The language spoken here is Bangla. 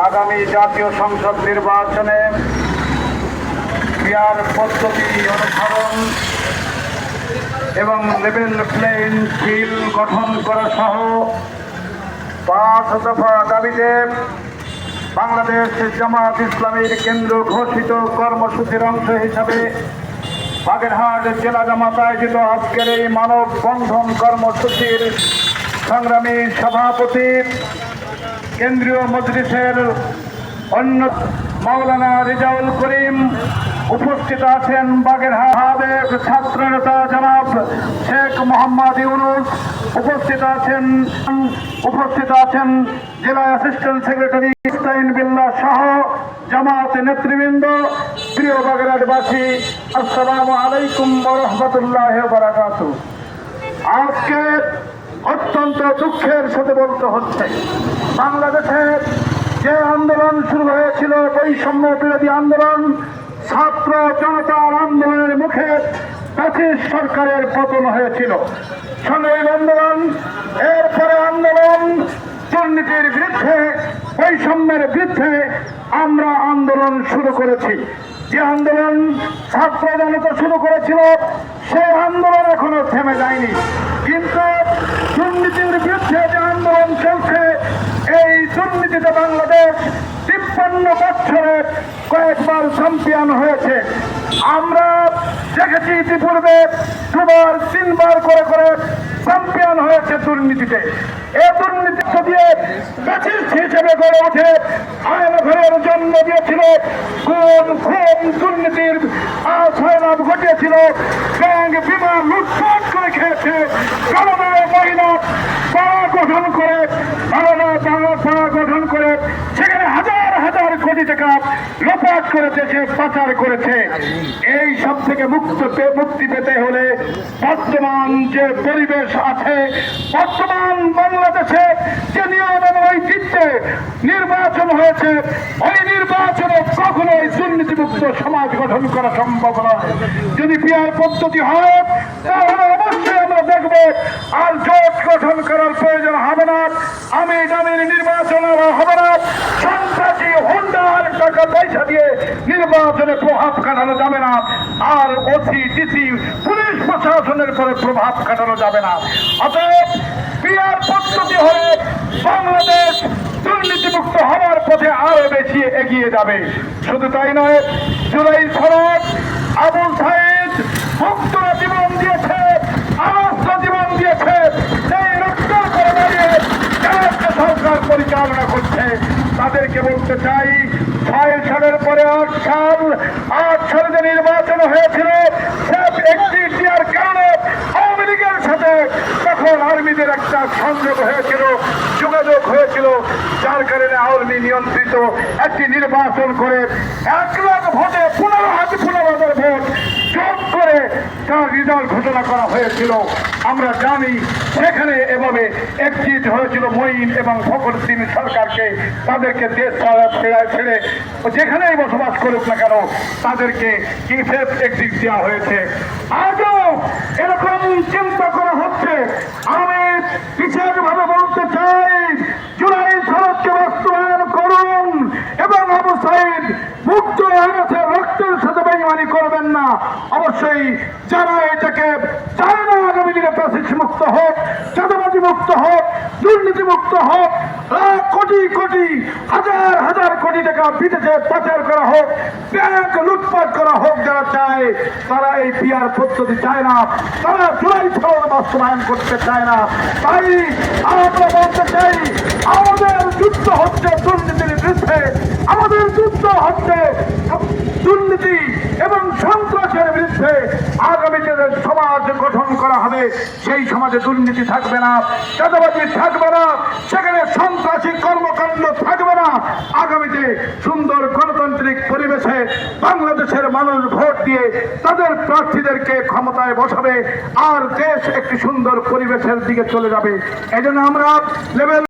আগামী জাতীয় সংসদ নির্বাচনে বিয়ার পদ্ধতি অনুসরণ এবং লেভেল প্লেইং ফিল গঠন করা সহ পাঁচ দফা দাবিতে বাংলাদেশ জামাত ইসলামীর কেন্দ্র ঘোষিত কর্মসূচির অংশ হিসাবে বাগেরহাট জেলা জামাত আয়োজিত আজকের এই মানব বন্ধন কর্মসূচির সংগ্রামী সভাপতি, কেন্দ্রীয় মজলিসের অন্য মাওলানা রেজাউল করিম উপস্থিত আছেন বাগেরহাটের ছাত্র নেতা জনাব শেখ মোহাম্মদ ইউনুস উপস্থিত আছেন উপস্থিত আছেন জেলা অ্যাসিস্ট্যান্ট সেক্রেটারি ইস্তাইন বিল্লাহ সহ জামাত নেতৃবৃন্দ। প্রিয় বাগেরহাটবাসী, আসসালামু আলাইকুম রহমতুল্লাহ বারাকাতু আজকে অত্যন্ত দুঃখের সাথে বলতে হচ্ছে বাংলাদেশের যে আন্দোলন শুরু হয়েছিল, বৈষম্য বিরোধী আন্দোলন, ছাত্র জনতার আন্দোলনের মুখে ব্রিটিশ সরকারের পতন হয়েছিল। সংগ্রামী আন্দোলন, এরপরে আন্দোলন, দুর্নীতির বিরুদ্ধে, বৈষম্যের বিরুদ্ধে আমরা আন্দোলন শুরু করেছি। যে আন্দোলন ছাত্র জনতা শুরু করেছিল, সেই আন্দোলন এখনও থেমে যায়নি। কিন্তু দুর্নীতির বিরুদ্ধে যে আন্দোলন চলছে, এই দুর্নীতিতে বাংলাদেশ তিপ্পান্ন বছরে কয়েকবার চ্যাম্পিয়ন হয়েছে। আমরা দেখেছি ইতিপূর্বে দুবার, তিনবার করে করে চ্যাম্পিয়ন হয়েছে দুর্নীতিতে। এ দুর্নীতি দিয়ে ব্যাচিস হিসেবে গড়ে ওঠে আয়ন জন্ম দিয়েছিল কোন দুর্নীতির আশয়লাভ ঘটিয়েছিল ব্যাংক বিমা লুটপাট করে খেয়েছে, কারণে পাড়া গঠন করে গঠন করে, সেখানে হাজার হাজার কোটি টাকা লোপাট করেছে, সে পাচার করেছে। এই সব থেকে মুক্ত মুক্তি পেতে হলে বর্তমান যে পরিবেশ আছে, বর্তমান বাংলাদেশে যে নিয়ম এবং ঐতিহ্যে নির্বাচন হয়েছে, ওই নির্বাচনে কখনোই দুর্নীতিমুক্ত সমাজ গঠন করা সম্ভব নয়। যদি পিয়ার পদ্ধতি হয়, তাহলে দেখব আর জোট গঠন করার প্রয়োজন হবে না। আমি দামের নির্বাচন হবে না। সন্ত্রাসী হুন্ডার টাকা পয়সা দিয়ে নির্বাচনে প্রভাব কাটানো যাবে না। আর ওসি, ডিসি, পুলিশ প্রশাসনের পরে প্রভাব কাটানো যাবে না। অতএব পিয়ার পদ্ধতি হলে বাংলাদেশ দুর্নীতিমুক্ত হওয়ার পথে আরও বেশি এগিয়ে যাবে। শুধু তাই নয়, জুলাই সড়ক আবুল সাইদ মুক্তরা জীবন দিয়েছে আলাস্য জীবন দিয়েছে সেই রক্তের করে দাঁড়িয়ে যারা আজকে সরকার পরিচালনা করছে বলতে চাই। ছয় সালের পরে আট সাল, আট সালে যে নির্বাচন হয়েছিল কারণে আওয়ামী লীগের সাথে তখন আর্মিদের একটা সংযোগ হয়েছিল, যোগাযোগ হয়েছিল, যার কারণে আওয়ামী নিয়ন্ত্রিত একটি নির্বাচন করে এক লাখ ভোটে পনেরো হাজার পনেরো ভোট যোগ করে তার রেজাল্ট ঘোষণা করা হয়েছিল। আমরা জানি সেখানে এভাবে একজিট হয়েছিল মঈন এবং ফখরুদ্দিন সরকারকে। তাদেরকে দেশ ছাড়া, ছেড়ে যেখানেই বসবাস করুক না কেন, তাদেরকে কিফেস এক্সিট দেওয়া হয়েছে। আজও এরকম চিন্তা করা হচ্ছে। আমি বিশেষভাবে বলতে চাই, জুলাই সড়ককে বাস্তবায়ন করুন এবং আবু সাইদ মুক্ত রক্তের সাথে বেইমানি করবেন না। অবশ্যই যারা এটাকে চায় যারা চায়, তারা এই চায় না। তারা বাস্তবায়ন করতে চায় না। তাই আমরা বলতে চাই, আমাদের যুদ্ধ হচ্ছে দুর্নীতির বিরুদ্ধে। আমাদের যুদ্ধ হচ্ছে দুর্নীতি এবং বিরুদ্ধে আগামীতে যে সমাজ গঠন করা হবে, সেই সমাজে দুর্নীতি থাকবে না, চাঁদাবাজি থাকবে না, সেখানে সন্ত্রাসী কর্মকাণ্ড থাকবে না। আগামীতে সুন্দর গণতান্ত্রিক পরিবেশে বাংলাদেশের মানুষ ভোট দিয়ে তাদের প্রার্থীদেরকে ক্ষমতায় বসাবে, আর দেশ একটি সুন্দর পরিবেশের দিকে চলে যাবে। এই জন্য আমরা লেভেল